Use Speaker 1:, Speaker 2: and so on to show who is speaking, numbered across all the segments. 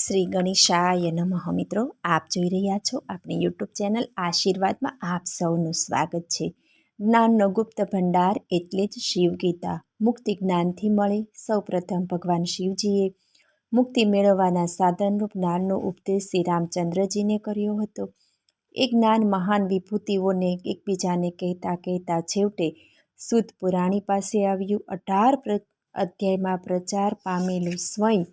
Speaker 1: શ્રી ગણેશાય નમઃ મિત્રો, આપ જોઈ રહ્યા છો આપણી યુટ્યુબ ચેનલ આશીર્વાદમાં આપ સૌનું સ્વાગત છે. જ્ઞાનનો ગુપ્ત ભંડાર એટલે જ શિવગીતા મુક્તિ જ્ઞાનથી મળે સૌપ્રથમ ભગવાન શિવજીએ. મુક્તિ મેળવવાના સાધનરૂપ જ્ઞાનનો ઉપદેશ શ્રી રામચંદ્રજીને કર્યો હતો. એ જ્ઞાન મહાન વિભૂતિઓને એકબીજાને કહેતા કહેતા છેવટે સુદ પુરાણી પાસે આવ્યું. અઢાર અધ્યાયમાં પ્રચાર પામેલું સ્વયં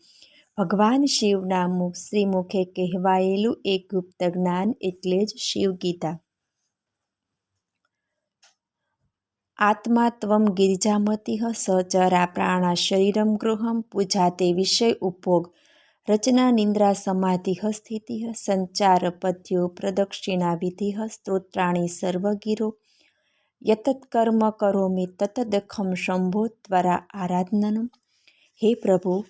Speaker 1: ભગવાન શિવના મુખ શ્રીમુખે કહેવાયેલું એક ગુપ્ત જ્ઞાન એટલે જ શિવગીતા. આત્મા ત્વમ ગિરિજામતી સચરા પ્રાણા શરીરમ ગૃહમ પૂજા તે વિષય ઉપભોગ. રચના નિંદ્રા સમાધિ સ્થિતિ સંચાર પદ્યો પ્રદક્ષિણા વિધિ સ્ત્રોત્રાણી સર્વગીરો. યતત્કર્મ કરોમિ તતદખમ શંભો દ્વારા આરાધનમ હે પ્રભુ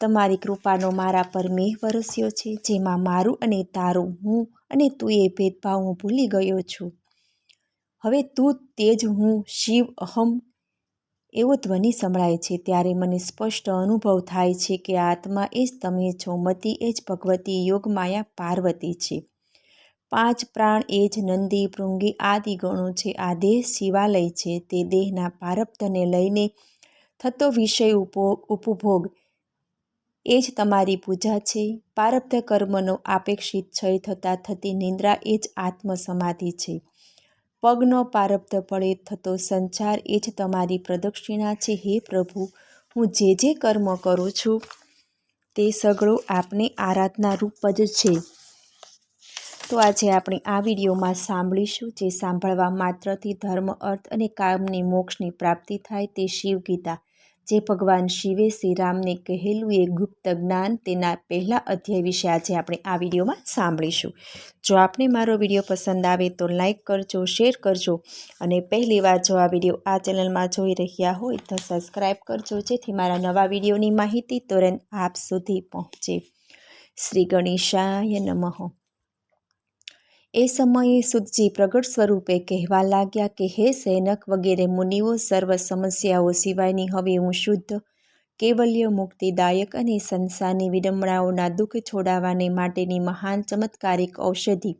Speaker 1: તમારી કૃપાનો મારા પર મેહ વરસ્યો છે, જેમાં મારું અને તારું હું અને તું એ ભેદભાવ હું ભૂલી ગયો છું. હવે તું તે જ હું, શિવ, અહમ એવો ધ્વનિ સંભળાય છે, ત્યારે મને સ્પષ્ટ અનુભવ થાય છે કે આત્મા એ જ તમે છો, મતી એ જ ભગવતી યોગમાયા પાર્વતી છે. પાંચ પ્રાણ એ જ નંદી, ભૃંગી આદિ ગણો છે, આ દેહ શિવાલય છે, તે દેહના પારબ્ધને લઈને થતો વિષય ઉપભોગ એ જ તમારી પૂજા છે. પારબ્ધ કર્મનો આપેક્ષિત ક્ષય થતાં થતી નિંદ્રા એ જ આત્મસમાધિ છે. પગનો પારબ્ધ પડે થતો સંચાર એ જ તમારી પ્રદક્ષિણા છે. હે પ્રભુ, હું જે જે કર્મ કરું છું, તે સગળો આપને આરાધના રૂપ જ છે. તો આજે આપણે આ વિડીયોમાં સાંભળીશું જે સાંભળવા માત્રથી ધર્મ, અર્થ અને કામની મોક્ષની પ્રાપ્તિ થાય તે શિવ ગીતા જે ભગવાન શિવે શ્રીરામને કહેલું એ ગુપ્ત જ્ઞાન તેના પહેલા અધ્યાય વિશે આજે આપણે આ વિડીયોમાં સાંભળીશું. જો આપને મારો વીડિયો પસંદ આવે તો લાઈક કરજો, શેર કરજો અને પહેલી વાર જો આ વીડિયો આ ચેનલમાં જોઈ રહ્યા હોય તો સબસ્ક્રાઈબ કરજો, જેથી મારા નવા વિડીયોની માહિતી તુરંત આપ સુધી પહોંચે. શ્રી ગણેશાય નમઃ. એ સમયે સુદજી પ્રગટ સ્વરૂપે કહેવા લાગ્યા કે, હે સૈનક વગેરે મુનિઓ, સર્વ સમસ્યાઓ સિવાયની હવે હું શુદ્ધ, કેવલ્ય મુક્તિદાયક અને સંસારની વિડંબણાઓના દુઃખ છોડાવવાને માટેની મહાન ચમત્કારિક ઔષધિ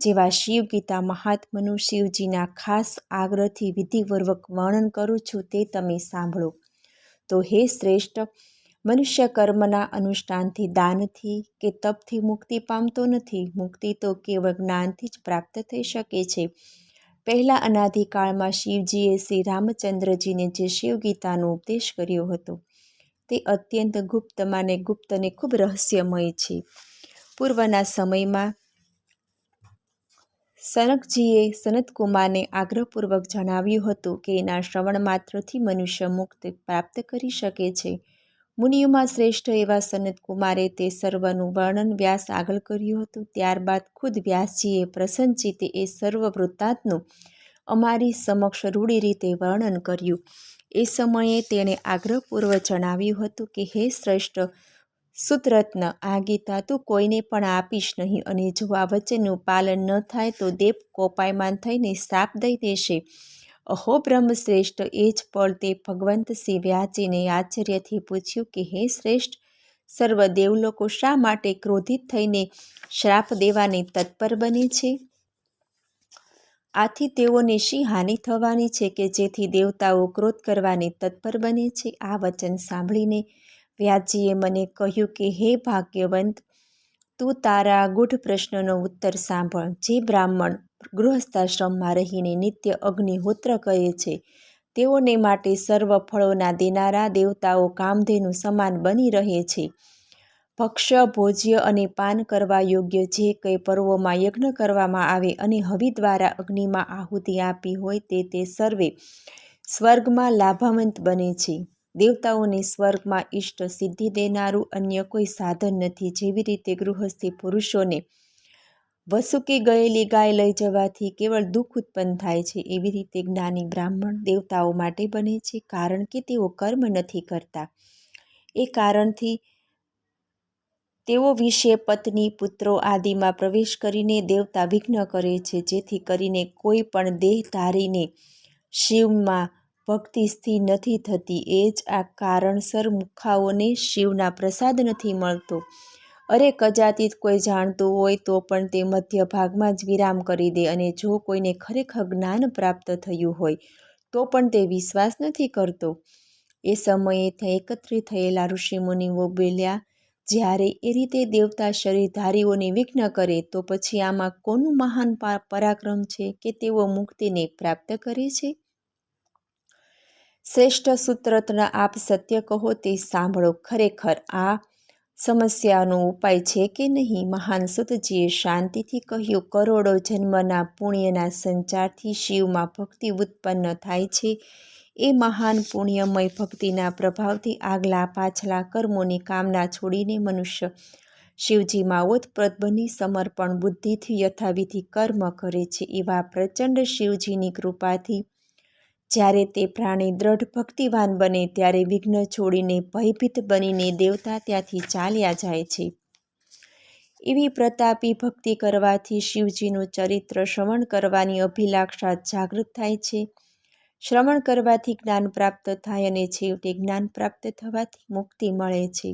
Speaker 1: જેવા શિવ ગીતા મહાત્મનું શિવજીના ખાસ આગ્રહથી વિધિપૂર્વક વર્ણન કરું છું તે તમે સાંભળો. તો હે શ્રેષ્ઠ મનુષ્ય કર્મના અનુષ્ઠાનથી દાનથી કે તપથી મુક્તિ પામતો નથી. મુક્તિ તો કેવળ જ્ઞાનથી જ પ્રાપ્ત થઈ શકે છે. પહેલાં અનાધિકાળમાં શિવજીએ શ્રી રામચંદ્રજીને જે શિવગીતાનો ઉપદેશ કર્યો હતો, તે અત્યંત ગુપ્ત માને ગુપ્ત ખૂબ રહસ્યમય છે. પૂર્વના સમયમાં સનકજીએ સનતકુમારને આગ્રહપૂર્વક જણાવ્યું હતું કે એના શ્રવણ માત્રથી મનુષ્ય મુક્ત પ્રાપ્ત કરી શકે છે. મુનિઓમાં શ્રેષ્ઠ એવા સનતકુમારે તે સર્વનું વર્ણન વ્યાસ આગળ કર્યું હતું. ત્યારબાદ ખુદ વ્યાસજીએ પ્રસન્નચિત્તે એ સર્વ વૃત્તાંતનું અમારી સમક્ષ રૂઢી રીતે વર્ણન કર્યું. એ સમયે તેણે આગ્રહપૂર્વક જણાવ્યું હતું કે, હે શ્રેષ્ઠ સુતરત્ન, આ ગીતા તું કોઈને પણ આપીશ નહીં અને જો આ વચનનું પાલન ન થાય તો દેવ કોપાયમાન થઈને શ્રાપ દઈ દેશે. અહો બ્રહ્મશ્રેષ્ઠ, એ જ પળ તે શ્રી વ્યાજીને આશ્ચર્યથી પૂછ્યું કે, હે શ્રેષ્ઠ, સર્વ દેવલોકો શા માટે ક્રોધિત થઈને શ્રાપ દેવાને તત્પર બને છે? આથી તેઓને શી હાનિ થવાની છે કે જેથી દેવતાઓ ક્રોધ કરવાને તત્પર બને છે? આ વચન સાંભળીને વ્યાજીએ મને કહ્યું કે, હે ભાગ્યવંત તું તારા ગૂઢ પ્રશ્નનો ઉત્તર સાંભળ. જે બ્રાહ્મણ ગૃહસ્થાશ્રમમાં રહીને નિત્ય અગ્નિહોત્ર કરે છે, તેઓને માટે સર્વ ફળોના દેનારા દેવતાઓ કામધેનુ સમાન બની રહે છે. ભક્ષ્ય, ભોજ્ય અને પાન કરવા યોગ્ય જે કંઈ પર્વોમાં યજ્ઞ કરવામાં આવે અને હવિ દ્વારા અગ્નિમાં આહુતિ આપી હોય તે તે સર્વે સ્વર્ગમાં લાભાવંત બને છે. દેવતાઓને સ્વર્ગમાં ઇષ્ટ સિદ્ધિ દેનારું અન્ય કોઈ સાધન નથી. જેવી રીતે ગૃહસ્થી પુરુષોને વસુકી ગયેલી ગાય લઈ જવાથી કેવળ દુઃખ ઉત્પન્ન થાય છે, એવી રીતે જ્ઞાની બ્રાહ્મણ દેવતાઓ માટે બને છે, કારણ કે તેઓ કર્મ નથી કરતા. એ કારણથી તેઓ વિશે પત્ની, પુત્રો આદિમાં પ્રવેશ કરીને દેવતા વિઘ્ન કરે છે, જેથી કરીને કોઈ પણ દેહ ધારીને શિવમાં ભક્તિ સ્થિર નથી થતી. એ જ આ કારણસર મુખાઓને શિવના પ્રસાદ નથી મળતો. અરે કજાતીત કોઈ જાણતું હોય તો પણ તે મધ્ય ભાગમાં જ વિરામ કરી દે અને જો કોઈને ખરેખર જ્ઞાન પ્રાપ્ત થયું હોય, તો પણ તે વિશ્વાસ નથી કરતો. એ સમયે ત્યાં એકત્રિત થયેલા ઋષિમુનિઓ બોલ્યા, જ્યારે એ રીતે દેવતા શરીરધારીઓને વિઘ્ન કરે, તો પછી આમાં કોનું મહાન પરાક્રમ છે કે તેઓ મુક્તિને પ્રાપ્ત કરે છે? શ્રેષ્ઠ સૂત્રત્ન આપ સત્ય કહો તે સાંભળો. ખરેખર આ સમસ્યાનો ઉપાય છે કે નહીં? મહાન સુતજીએ શાંતિથી કહ્યું, કરોડો જન્મના પુણ્યના સંચારથી શિવમાં ભક્તિ ઉત્પન્ન થાય છે. એ મહાન પુણ્યમય ભક્તિના પ્રભાવથી આગલા પાછલા કર્મોની કામના છોડીને મનુષ્ય શિવજીમાં ઓતપ્રોત બની સમર્પણ બુદ્ધિથી યથાવિધિ કર્મ કરે છે. એવા પ્રચંડ શિવજીની કૃપાથી જ્યારે તે પ્રાણી દ્રઢ ભક્તિવાન બને ત્યારે વિઘ્ન છોડીને ભયભીત બનીને દેવતા ત્યાંથી ચાલ્યા જાય છે. એવી પ્રતાપી ભક્તિ કરવાથી શિવજીનું ચરિત્ર શ્રવણ કરવાની અભિલાષા જાગૃત થાય છે. શ્રવણ કરવાથી જ્ઞાન પ્રાપ્ત થાય અને છેવટે જ્ઞાન પ્રાપ્ત થવાથી મુક્તિ મળે છે.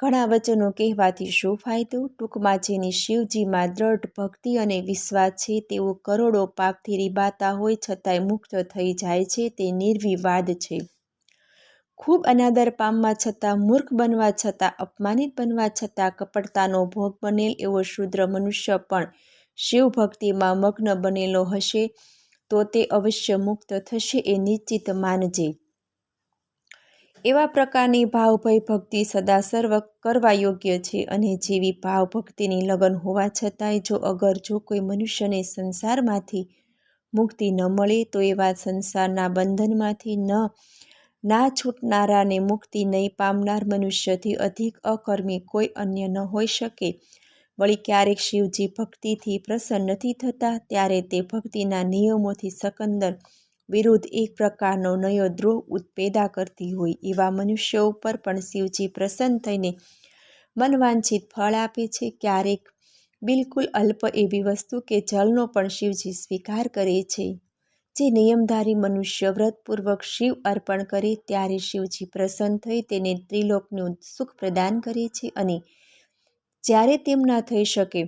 Speaker 1: ઘણા વચનો કહેવાથી શું ફાયદો? ટૂંકમાં જેની શિવજીમાં દ્રઢ ભક્તિ અને વિશ્વાસ છે, તેઓ કરોડો પાપથી રીબાતા હોય છતાંય મુક્ત થઈ જાય છે, તે નિર્વિવાદ છે. ખૂબ અનાદર પામવા છતાં, મૂર્ખ બનવા છતાં, અપમાનિત બનવા છતાં કપટતાનો ભોગ બનેલ એવો શુદ્ર મનુષ્ય પણ શિવ ભક્તિમાં મગ્ન બનેલો હશે, તો તે અવશ્ય મુક્ત થશે એ નિશ્ચિત માનજે. એવા પ્રકારની ભાવભય ભક્તિ સદા સર્વ કરવા યોગ્ય છે અને જેવી ભાવ ભક્તિની લગન હોવા છતાંય જો અગર જો કોઈ મનુષ્યને સંસારમાંથી મુક્તિ ન મળે, તો એવા સંસારના બંધનમાંથી ન, ના છૂટનારાને મુક્તિ નહીં પામનાર મનુષ્યથી અધિક અકર્મી કોઈ અન્ય ન હોઈ શકે. વળી ક્યારેક શિવજી ભક્તિથી પ્રસન્ન નથી થતા, ત્યારે તે ભક્તિના નિયમોથી સકંદર વિરુદ્ધ એક પ્રકારનો નયો દ્રોહ ઉત્પેદા કરતી હોય એવા મનુષ્યો ઉપર પણ શિવજી પ્રસન્ન થઈને મનવાંછિત ફળ આપે છે. ક્યારેક બિલકુલ અલ્પ એવી વસ્તુ કે જળનો પણ શિવજી સ્વીકાર કરે છે. જે નિયમધારી મનુષ્ય વ્રતપૂર્વક શિવ અર્પણ કરે ત્યારે શિવજી પ્રસન્ન થઈ તેને ત્રિલોકનું સુખ પ્રદાન કરે છે અને જ્યારે તેમ ના થઈ શકે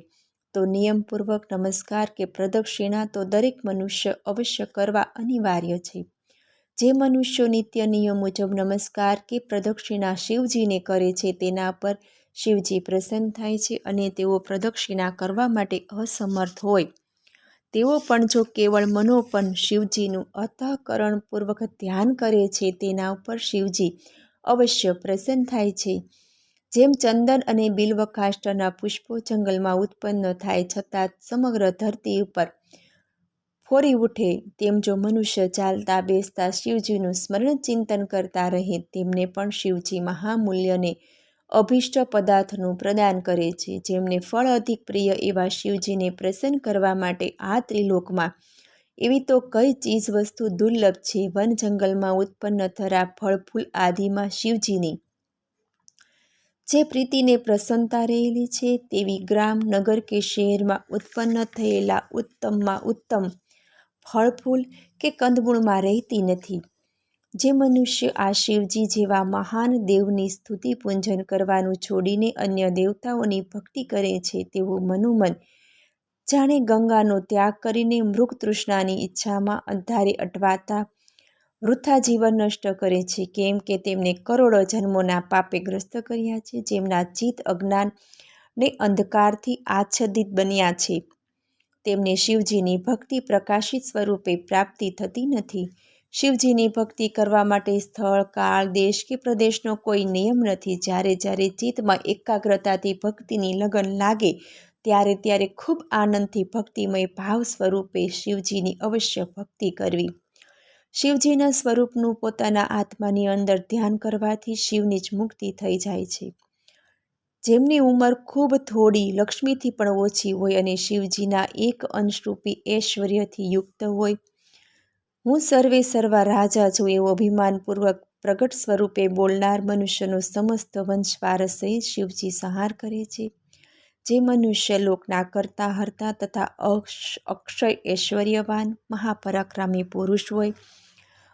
Speaker 1: તો નિયમપૂર્વક નમસ્કાર કે પ્રદક્ષિણા તો દરેક મનુષ્ય અવશ્ય કરવા અનિવાર્ય છે. જે મનુષ્યો નિત્ય નિયમ મુજબ નમસ્કાર કે પ્રદક્ષિણા શિવજીને કરે છે તેના પર શિવજી પ્રસન્ન થાય છે અને તેઓ પ્રદક્ષિણા કરવા માટે અસમર્થ હોય. તેઓ પણ જો કેવળ મનોપન શિવજીનું અતઃકરણપૂર્વક ધ્યાન કરે છે તેના ઉપર શિવજી અવશ્ય પ્રસન્ન થાય છે. જેમ ચંદન અને બિલ્વકાષ્ટના પુષ્પો જંગલમાં ઉત્પન્ન થાય છતાં સમગ્ર ધરતી ઉપર ફોરી ઉઠે, તેમ જો મનુષ્ય ચાલતા બેસતા શિવજીનું સ્મરણ ચિંતન કરતા રહે, તેમને પણ શિવજી મહામૂલ્યને અભિષ્ટ પદાર્થનું પ્રદાન કરે છે. જેમને ફળ અધિક પ્રિય એવા શિવજીને પ્રસન્ન કરવા માટે આ ત્રિલોકમાં એવી તો કઈ ચીજ વસ્તુ દુર્લભ છે? વન જંગલમાં ઉત્પન્ન થરા ફળ ફૂલ આદિમાં શિવજીની જે પ્રીતિને પ્રસન્નતા રહેલી છે, તેવી ગ્રામ નગર કે શહેરમાં ઉત્પન્ન થયેલા ઉત્તમમાં ઉત્તમ ફળફૂલ કે કંદમૂળમાં રહેતી નથી. જે મનુષ્ય આ શિવજી જેવા મહાન દેવની સ્તુતિ પૂંજન કરવાનું છોડીને અન્ય દેવતાઓની ભક્તિ કરે છે, તેવું મનોમન જાણે ગંગાનો ત્યાગ કરીને મૃગ તૃષ્ણાની ઈચ્છામાં અંધારે અટવાતા વૃથા જીવન નષ્ટ કરે છે. કેમ કે તેમને કરોડો જન્મોના પાપે ગ્રસ્ત કર્યા છે, જેમના ચિત્ત અજ્ઞાન ને અંધકારથી આચ્છદિત બન્યા છે. તેમને શિવજીની ભક્તિ પ્રકાશિત સ્વરૂપે પ્રાપ્તિ થતી નથી. શિવજીની ભક્તિ કરવા માટે સ્થળ, કાળ, દેશ કે પ્રદેશનો કોઈ નિયમ નથી. જ્યારે જ્યારે ચિત્તમાં એકાગ્રતાથી ભક્તિની લગન લાગે, ત્યારે ત્યારે ખૂબ આનંદથી ભક્તિમય ભાવ સ્વરૂપે શિવજીની અવશ્ય ભક્તિ કરવી. શિવજીના સ્વરૂપનું પોતાના આત્માની અંદર ધ્યાન કરવાથી શિવની જ મુક્તિ થઈ જાય છે. જેમની ઉંમર ખૂબ થોડી, લક્ષ્મીથી પણ ઓછી હોય અને શિવજીના એક અંશરૂપી ઐશ્વર્યથી યુક્ત હોય. હું સર્વે સર્વા રાજા છું એવું અભિમાનપૂર્વક પ્રગટ સ્વરૂપે બોલનાર મનુષ્યનો સમસ્ત વંશ વારસહિત શિવજી સંહાર કરે છે. જે મનુષ્ય લોકના કરતા હરતા તથા અક્ષય ઐશ્વર્યવાન મહાપરાક્રમી પુરુષ હોય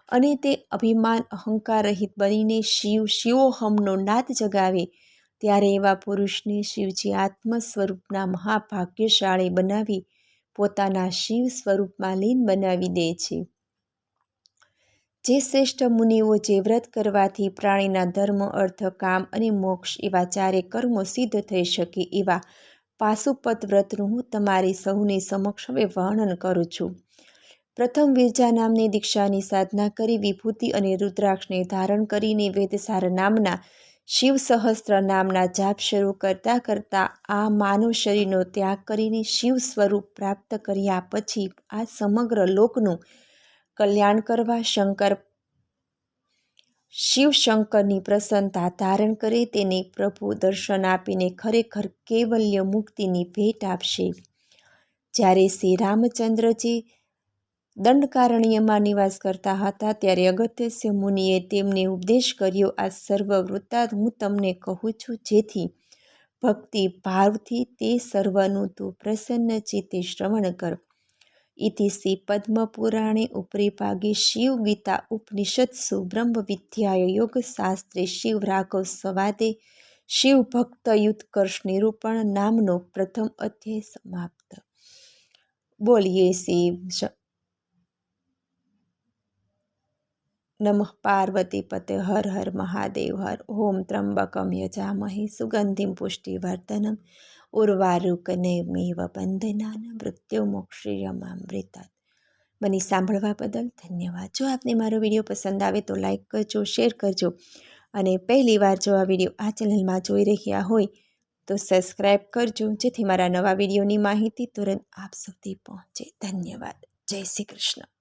Speaker 1: અને તે અભિમાન, અહંકાર રહિત બનીને શિવ શિવોહમનો નાદ જગાવે, ત્યારે એવા પુરુષને શિવજી આત્મ સ્વરૂપના મહાભાગ્યશાળી બનાવી પોતાના શિવ સ્વરૂપમાં લીન બનાવી દે છે. જે શ્રેષ્ઠ મુનિઓ જે વ્રત કરવાથી પ્રાણીના ધર્મ, અર્થ, કામ અને મોક્ષ એવા ચારે કર્મો સિદ્ધ થઈ શકે એવા પાશુપત વ્રતનું હું તમારી સૌની સમક્ષ હવે વર્ણન કરું છું. પ્રથમ વિરજા નામની દીક્ષાની સાધના કરી વિભૂતિ અને રુદ્રાક્ષને ધારણ કરીને વેદસાર નામના શિવ સહસ્ત્ર નામના જાપ શરૂ કરતા કરતા આ માનવ શરીરનો ત્યાગ કરીને શિવ સ્વરૂપ પ્રાપ્ત કર્યા પછી આ સમગ્ર લોકનું કલ્યાણ કરવા શંકર શિવ શંકરની પ્રસન્નતા ધારણ કરે તેને પ્રભુ દર્શન આપીને ખરેખર કેવલ્ય મુક્તિની ભેટ આપશે. જ્યારે શ્રી રામચંદ્રજી દંડકારણ્યમાં નિવાસ કરતા હતા ત્યારે અગત્યસ્ય મુનિએ તેમને ઉપદેશ કર્યો, આ સર્વ વૃત્તાંત હું તમને કહું છું જેથી ભક્તિ ભાવથી તે સર્વનું તું પ્રસન્ન ચિત્તે શ્રવણ કર. ઇતિ श्रीपद्मपुराणे પદ્મપુરાણે ઉપરી ભાગે શિવ ગીતા ઉપનિષત્સુ બ્રહ્મ વિદ્યાય યોગ શાસ્ત્રે શિવ રાઘવ સવાદે શિવ ભક્ત યુત્કર્ષ નિરૂપણ નામનો પ્રથમ અધ્યાય સમાપ્ત બોલીએ શિવ નમઃ પાર્વતી પતે હર હર મહાદેવ હર ઓમ ત્રંબકમ યજામહે સુગંધિમ પુષ્ટિવર્ધનમ ઉર્વારુકનેમેવ બંધનાન મૃત્યુ મોક્ષિયમામૃતાત મને સાંભળવા બદલ ધન્યવાદ. જો આપને મારો વીડિયો પસંદ આવે તો લાઇક કરજો, શેર કરજો. અને પહેલી વાર જો આ વીડિયો આ ચેનલમાં જોઈ રહ્યા હોય તો સબસ્ક્રાઈબ કરજો, જેથી મારા નવા વિડીયોની માહિતી તુરંત આપ સુધી પહોંચે. ધન્યવાદ. જય શ્રી કૃષ્ણ.